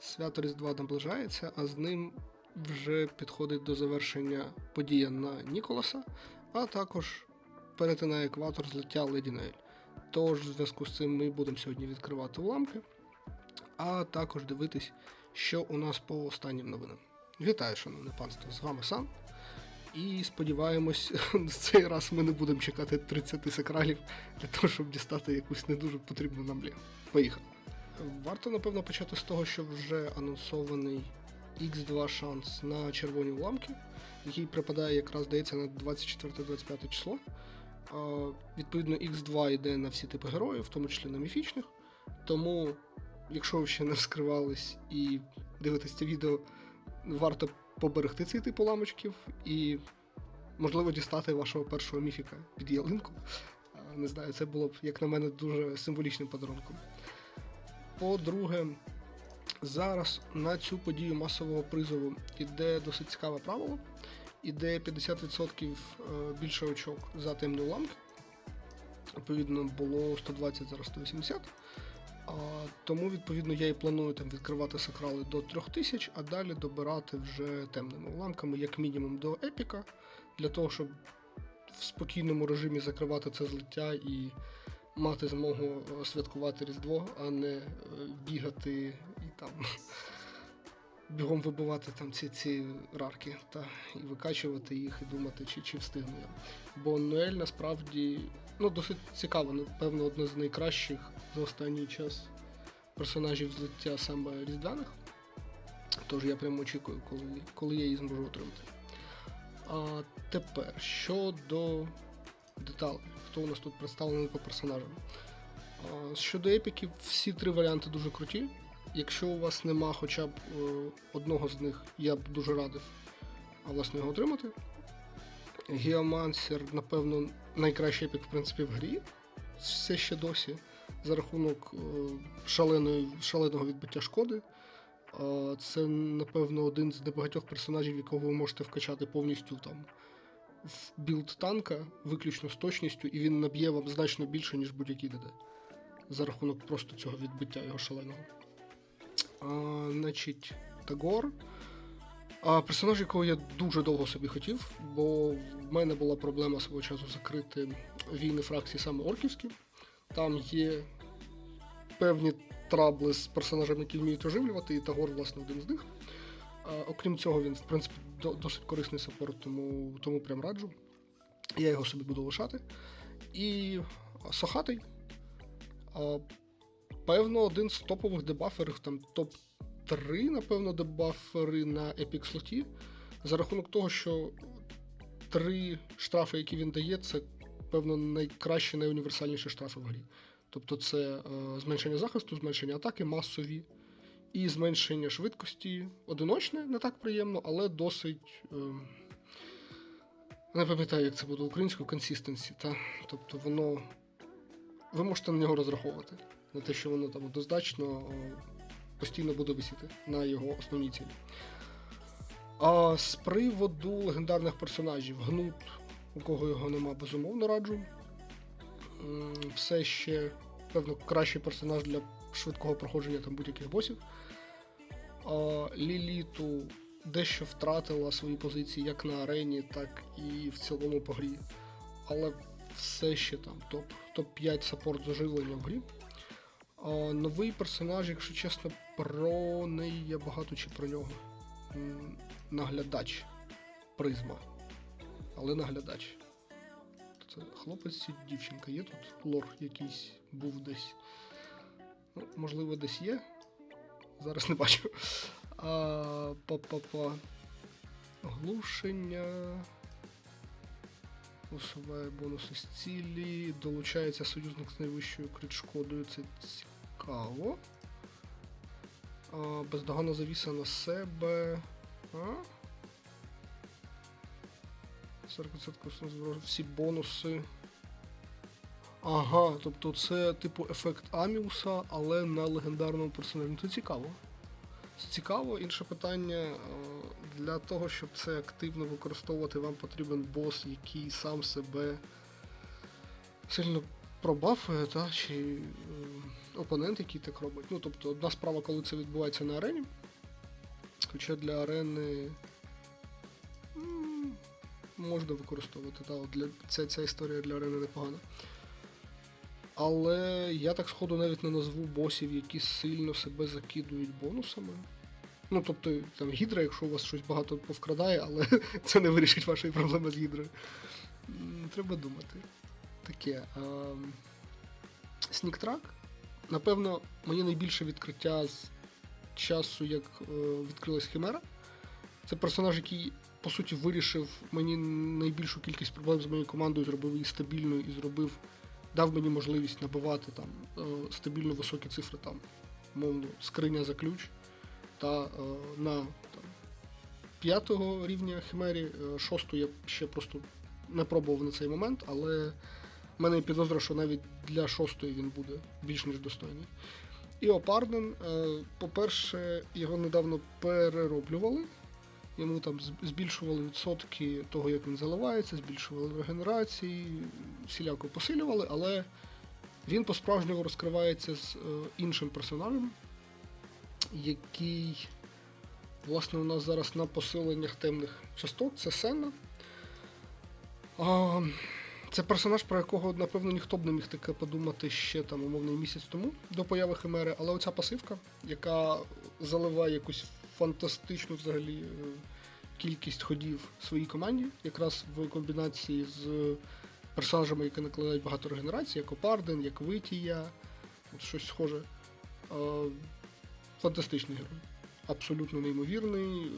Свято Різдва наближається, а з ним вже підходить до завершення подія на Ніколаса, а також перетинає екватор злиття Леді Ноель. Тож, в зв'язку з цим ми будемо сьогодні відкривати уламки, а також дивитись, що у нас по останнім новинам. Вітаю, шановне панство! З вами Сан. І сподіваємось, цей раз ми не будемо чекати 30 сакралів для того, щоб дістати якусь не дуже потрібну нам лігу. Поїхали. Варто, напевно, почати з того, що вже анонсований X2 шанс на червоні уламки, який припадає якраз здається на 24-25 число. Відповідно, X2 йде на всі типи героїв, в тому числі на міфічних. Тому, якщо ви ще не вскривались і дивитесь це відео, варто поберегти цей тип уламочків і, можливо, дістати вашого першого міфіка під ялинку. Не знаю, це було б, як на мене, дуже символічним подарунком. По-друге, зараз на цю подію масового призову іде досить цікаве правило. Іде 50% більше очок за темні уламки. Відповідно, було 120, зараз 180. А, тому, відповідно, я і планую там відкривати сакрали до 3000, а далі добирати вже темними уламками, як мінімум до епіка, для того, щоб в спокійному режимі закривати це злиття і мати змогу святкувати Різдво, а не е, бігати і там бігом вибивати там ці, ці рарки та і викачувати їх і думати, чи, чи встигну я. Бо Ноель насправді ну, досить цікаво, напевно, одне з найкращих за останній час персонажів злиття саме різдвяних. Тож я прямо очікую, коли, коли я її зможу отримати. А тепер щодо деталей, хто у нас тут представлений по персонажам. Щодо епіків, всі три варіанти дуже круті. Якщо у вас нема хоча б е, одного з них, я б дуже радив власне його отримати. Геомансер, напевно, найкращий епік, в принципі, в грі. Все ще досі. За рахунок е, шаленої, шаленого відбиття шкоди. Це, напевно, один з небагатьох персонажів, якого ви можете вкачати повністю там в білд танка, виключно з точністю, і він наб'є вам значно більше, ніж будь-який ДД. За рахунок просто цього відбиття його шаленого. А, значить, Тагор. А, персонаж, якого я дуже довго собі хотів, бо в мене була проблема свого часу закрити війни фракції саме орківські. Там є певні трабли з персонажами, які вміють оживлювати, і Тагор, власне, один з них. Окрім цього, він, в принципі, досить корисний саппорт, тому, тому прям раджу. Я його собі буду лишати. І Сохатий. Певно, один з топових дебаферів, там топ-3, напевно, дебафери на Epic слоті. За рахунок того, що три штрафи, які він дає, це, певно, найкращі, найуніверсальніші штрафи в грі. Тобто це е, зменшення захисту, зменшення атаки, масові і зменшення швидкості. Одиночне, не так приємно, але досить. Е, не пам'ятаю, як це буде українською консистенсі. Тобто воно. Ви можете на нього розраховувати. На те, що воно там однозначно е, постійно буде висіти на його основній цілі. А з приводу легендарних персонажів, гнут, у кого його нема, безумовно раджу. Все ще, певно, кращий персонаж для швидкого проходження там будь-яких босів. А, Ліліту дещо втратила свої позиції як на арені, так і в цілому по грі. Але все ще там топ, топ-5 саппорт з оживлення в грі. А, новий персонаж, якщо чесно, про неї я багато чи про нього. Наглядач. Призма. Але наглядач. Це хлопець чи дівчинка. Є тут лор якийсь був десь. Ну, можливо, десь є. Зараз не бачу. А, па-па-па. Глушення. Усуває бонуси з цілі. Долучається союзник з найвищою крит шкодою. Це цікаво. А, бездоганна завіса на себе. А? 40% зброї, всі бонуси. Ага, тобто це типу ефект Аміуса, але на легендарному персонажі. Ну, Це цікаво. Це цікаво. Інше питання. е, Для того, щоб це активно використовувати, вам потрібен бос, який сам себе сильно пробафує, та, чи е, опонент, який так робить. Ну, тобто, одна справа, коли це відбувається на арені. Хоча для арени можна використовувати. Та, от для, ця, ця історія для арени непогана. Але я так сходу навіть не назву босів, які сильно себе закидують бонусами. Ну, тобто, там гідра, якщо у вас щось багато повкрадає, але це не вирішить вашої проблеми з гідрою. Треба думати. Таке. Сніктрак. Напевно, моє найбільше відкриття з часу, як е, відкрилась Химера. Це персонаж, який, по суті, вирішив мені найбільшу кількість проблем з моєю командою, зробив її стабільною і зробив, дав мені можливість набивати там е, стабільно високі цифри, там, мовно, скриня за ключ. Та е, на там, п'ятого рівня Химері, е, шосту я ще просто не пробував на цей момент, але в мене є підозра, що навіть для шостої він буде більш ніж достойний. І Опарден, по-перше, його недавно перероблювали. Йому там збільшували відсотки того, як він заливається, збільшували регенерації, всіляко посилювали, але він по-справжньому розкривається з е, іншим персонажем, який, власне, у нас зараз на посиленнях темних частот, це Сенна. Це персонаж, про якого, напевно, ніхто б не міг таке подумати ще там умовний місяць тому до появи Химери, але оця пасивка, яка заливає якусь фантастичну взагалі е, кількість ходів своїй команді, якраз в комбінації з персонажами, які накладають багато регенерації, як Опарден, як Витія, от щось схоже. Е, Фантастичний герой. Абсолютно неймовірний. е,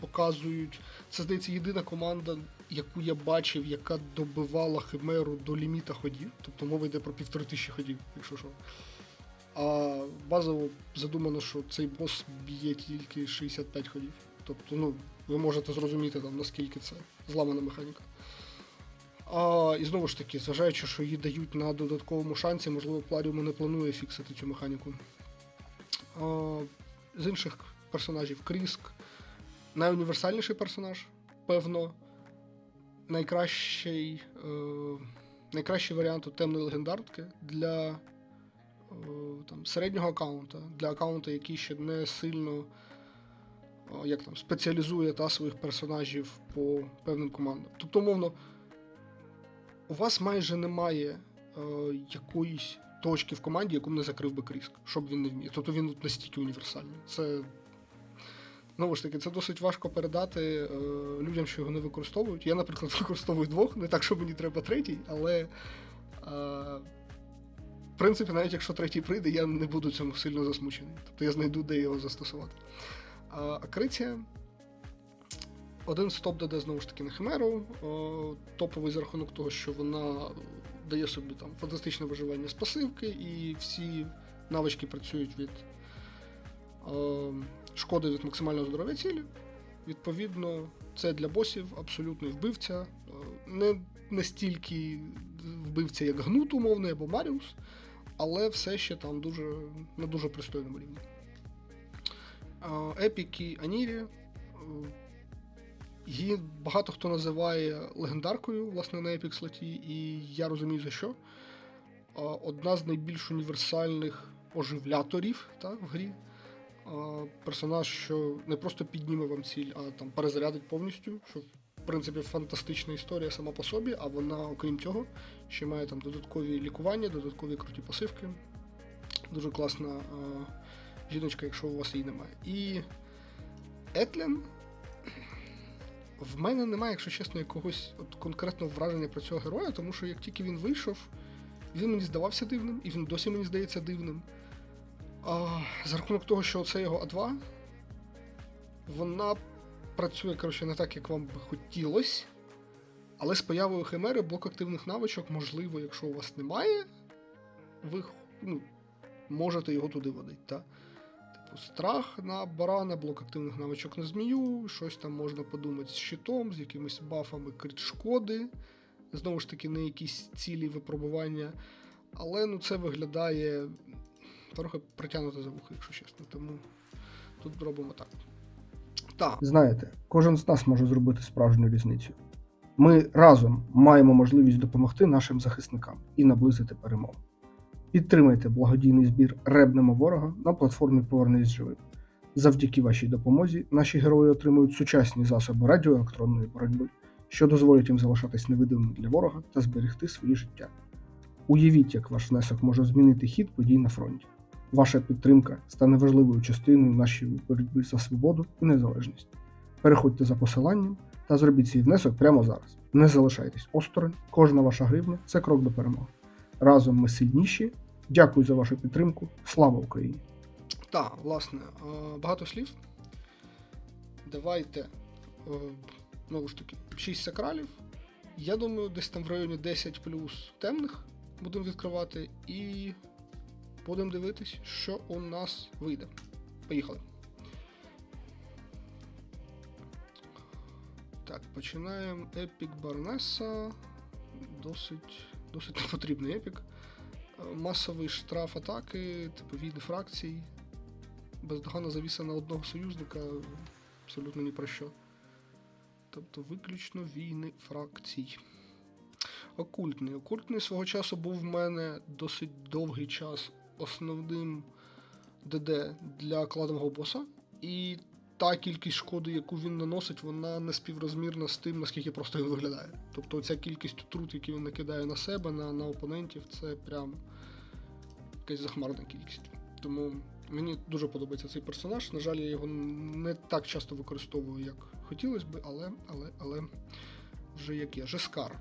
Показують. Це, здається, єдина команда, яку я бачив, яка добивала химеру до ліміта ходів. Тобто мова йде про півтори тисячі ходів, якщо що. А базово задумано, що цей бос б'є тільки 65 ходів. Тобто, ну, ви можете зрозуміти, там, наскільки це зламана механіка. А, і знову ж таки, зважаючи, що її дають на додатковому шансі, можливо, Пларіум не планує фіксити цю механіку. А, з інших персонажів Кріск найуніверсальніший персонаж, певно, найкращий, е, найкращий варіант темної легендарки для там, середнього аккаунта, для аккаунта, який ще не сильно е, як там, спеціалізує та, своїх персонажів по певним командам. Тобто, умовно, у вас майже немає е, якоїсь точки в команді, яку не закрив би Кріск, щоб він не вміє. Тобто він настільки універсальний. Це Знову ж таки, це досить важко передати е, людям, що його не використовують. Я, наприклад, використовую двох, не так, що мені треба третій, але е, в принципі, навіть якщо третій прийде, я не буду цьому сильно засмучений. Тобто я знайду, де його застосувати. А Акриція один стоп даде знову ж таки на Химеру. Топовий за рахунок того, що вона дає собі там фантастичне виживання з пасивки, і всі навички працюють від е, шкоди від максимального здоров'я цілі. Відповідно, це для босів абсолютний вбивця. Не настільки вбивця, як Гнут умовний або Маріус, але все ще там дуже, на дуже пристойному рівні. Епіки Анірі. е, Її багато хто називає легендаркою, власне, на Epic слоті, і я розумію за що. Одна з найбільш універсальних оживляторів та, в грі. Персонаж, що не просто підніме вам ціль, а там перезарядить повністю, що принципі фантастична історія сама по собі, а вона, окрім цього, ще має там додаткові лікування, додаткові круті пасивки. Дуже класна а, жіночка, якщо у вас її немає. І Етлен в мене немає, якщо чесно, якогось от конкретного враження про цього героя, тому що як тільки він вийшов, він мені здавався дивним, і він досі мені здається дивним. А, за рахунок того, що це його А2, вона працює, коротше, не так, як вам би хотілося. Але з появою химери блок активних навичок, можливо, якщо у вас немає, ви ну, можете його туди водити. Та? Типу, страх на барана, блок активних навичок на змію, щось там можна подумати з щитом, з якимись бафами крит шкоди. Знову ж таки, не якісь цілі випробування. Але ну, це виглядає трохи притягнуто за вухо, якщо чесно. Тому тут робимо так. Так, Знаєте, кожен з нас може зробити справжню різницю. Ми разом маємо можливість допомогти нашим захисникам і наблизити перемогу. Підтримайте благодійний збір Ребнемо ворога на платформі Повернись живим. Завдяки вашій допомозі наші герої отримують сучасні засоби радіоелектронної боротьби, що дозволять їм залишатись невидимими для ворога та зберегти свої життя. Уявіть, як ваш внесок може змінити хід подій на фронті. Ваша підтримка стане важливою частиною нашої боротьби за свободу і незалежність. Переходьте за посиланням та зробіть свій внесок прямо зараз. Не залишайтесь осторонь, кожна ваша гривня це крок до перемоги. Разом ми сильніші. Дякую за вашу підтримку. Слава Україні! Так, власне, е, багато слів. Давайте, е, знову ж таки, 6 сакралів. Я думаю, десь там в районі 10 плюс темних будемо відкривати і будемо дивитись, що у нас вийде. Поїхали. Так, починаємо епік Барнеса. Досить, досить непотрібний епік. Масовий штраф атаки, типу війни фракцій. Бездоганна завіса на одного союзника абсолютно ні про що. Тобто виключно війни фракцій. Окультний. Окультний свого часу був в мене досить довгий час основним ДД для кладового боса. І та кількість шкоди, яку він наносить, вона не співрозмірна з тим, наскільки просто він виглядає. Тобто ця кількість отрут, які він накидає на себе, на, на опонентів, це прям якась захмарна кількість. Тому мені дуже подобається цей персонаж. На жаль, я його не так часто використовую, як хотілося би, але, але, але вже як є. Жескар.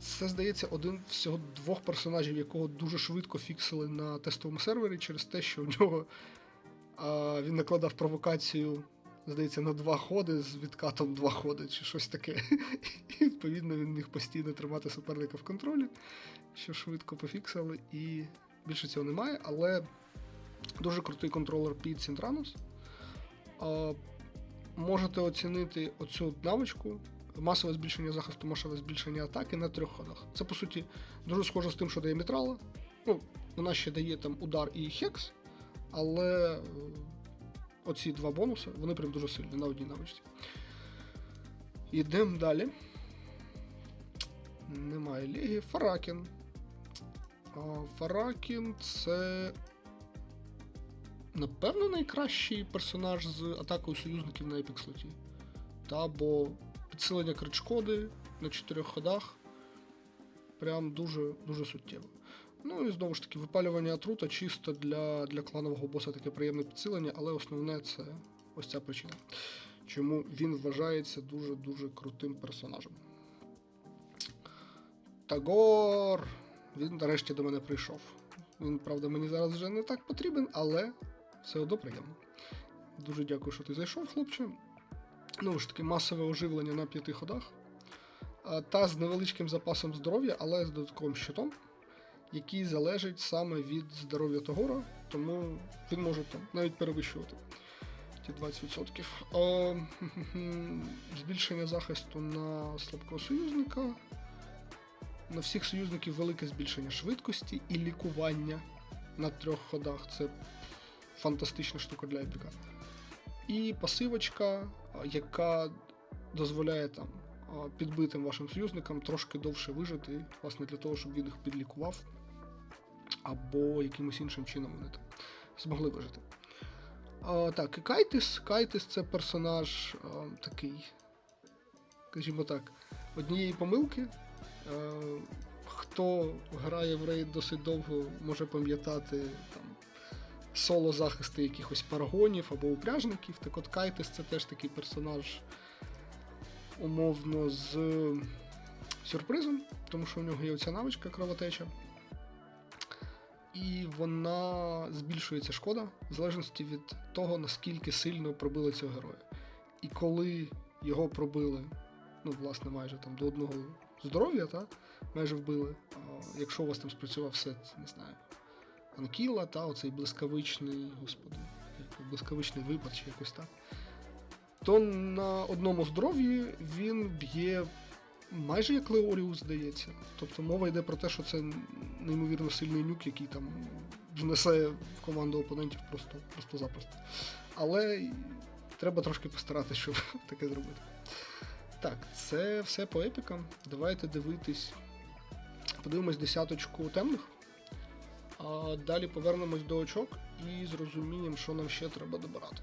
Це, здається, один всього двох персонажів, якого дуже швидко фіксили на тестовому сервері через те, що у нього а, він накладав провокацію, здається, на два ходи з відкатом два ходи чи щось таке. І відповідно він міг постійно тримати суперника в контролі, що швидко пофіксили, і більше цього немає, але дуже крутий контролер під Сінтранус. Можете оцінити оцю навичку. Масове збільшення захисту, масове збільшення атаки на трьох ходах. Це, по суті, дуже схоже з тим, що дає Мітрала. Ну, вона ще дає там удар і хекс, але е, оці два бонуси, вони прям дуже сильні на одній навичці. Йдемо далі. Немає ліги. Фаракін. Фаракін це. Напевно, найкращий персонаж з атакою союзників на епік слоті. Та, бо підсилення крит шкоди на чотирьох ходах прям дуже дуже суттєво. Ну і знову ж таки, випалювання отрута чисто для, для кланового боса таке приємне підсилення, але основне це ось ця причина. Чому він вважається дуже-дуже крутим персонажем. Тагор! Він нарешті до мене прийшов. Він, правда, мені зараз вже не так потрібен, але все одно приємно. Дуже дякую, що ти зайшов, хлопче. Ну ж таки, масове оживлення на п'яти ходах. Та з невеличким запасом здоров'я, але з додатковим щитом, який залежить саме від здоров'я Тагора, тому він може там навіть перевищувати ті 20%. А, збільшення захисту на слабкого союзника. На всіх союзників велике збільшення швидкості і лікування на трьох ходах. Це фантастична штука для епіка. І пасивочка, яка дозволяє там підбитим вашим союзникам трошки довше вижити, власне, для того, щоб він їх підлікував, або якимось іншим чином вони там змогли вижити. Так, і Кайтис. Кайтис це персонаж такий, скажімо так, однієї помилки. Хто грає в рейд досить довго, може пам'ятати там соло захисти якихось парагонів або упряжників. Так от Кайтис це теж такий персонаж умовно з сюрпризом, тому що у нього є оця навичка кровотеча. І вона збільшується шкода в залежності від того, наскільки сильно пробили цього героя. І коли його пробили, ну, власне, майже там до одного здоров'я, та, майже вбили. А, якщо у вас там спрацював сет, не знаю, Анкіла, та оцей блискавичний, господи, блискавичний випад чи якось так, то на одному здоров'ї він б'є майже як Леоріус, здається. Тобто мова йде про те, що це неймовірно сильний нюк, який там внесе в команду опонентів просто, просто запросто. Але Треба трошки постаратися, щоб таке зробити. Так, це все по епікам. Давайте дивитись. Подивимось десяточку темних. А далі повернемось до очок і зрозуміємо, що нам ще треба добирати.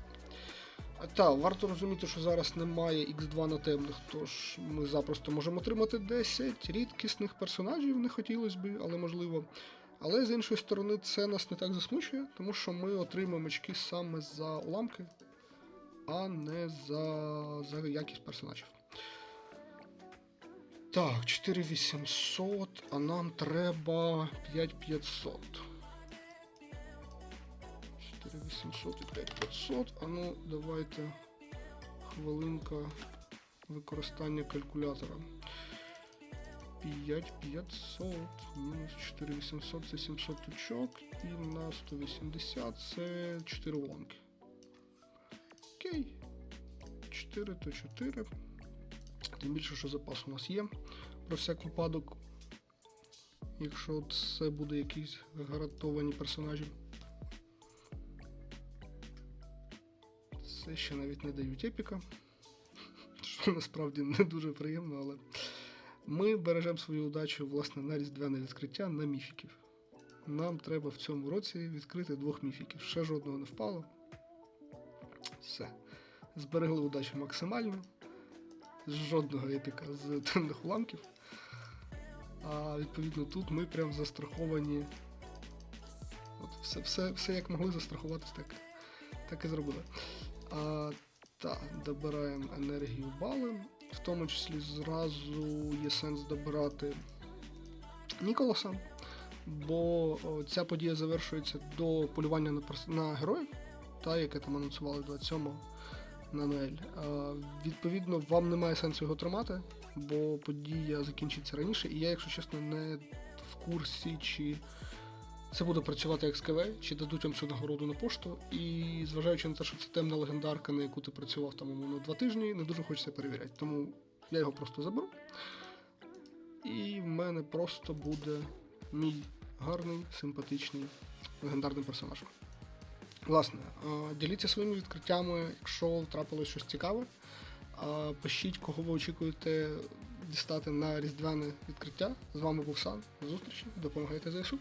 Так, варто розуміти, що зараз немає X2 на темних, тож ми запросто можемо отримати 10 рідкісних персонажів, не хотілося би, але можливо. Але з іншої сторони, це нас не так засмучує, тому що ми отримаємо очки саме за уламки, а не за, за якість персонажів. Так, 4800, а нам треба 5500. 4800 і 5500. А ну, давайте хвилинка використання калькулятора. 5500 мінус 4800 це 700 очок. І на 180 це 4 уламки. Окей. 4 то 4. Тим більше, що запас у нас є. Про всяк випадок, якщо це буде якісь гарантовані персонажі. Це ще навіть не дають епіка. Що насправді не дуже приємно, але ми бережемо свою удачу власне на різдвяне відкриття на міфіків. Нам треба в цьому році відкрити двох міфіків. Ще жодного не впало. Все. Зберегли удачу максимально. Жодного епіка з темних уламків. А відповідно тут ми прям застраховані. От все, все, все як могли застрахуватись, так, так і зробили. А, так, добираємо енергію бали. В тому числі зразу є сенс добирати Ніколаса, бо ця подія завершується до полювання на, на героїв, та, яке там анонсували 27-го на Ноель. Відповідно, вам немає сенсу його тримати, бо подія закінчиться раніше, і я, якщо чесно, не в курсі, чи це буде працювати як СКВ, чи дадуть вам цю нагороду на пошту. І зважаючи на те, що це темна легендарка, на яку ти працював там умовно два тижні, не дуже хочеться перевіряти. Тому я його просто заберу. І в мене просто буде мій гарний, симпатичний, легендарний персонаж. Власне, діліться своїми відкриттями, якщо трапилось щось цікаве. Пишіть, кого ви очікуєте дістати на різдвяне відкриття. З вами був Сан. Зустрічі, допомагайте ЗСУ.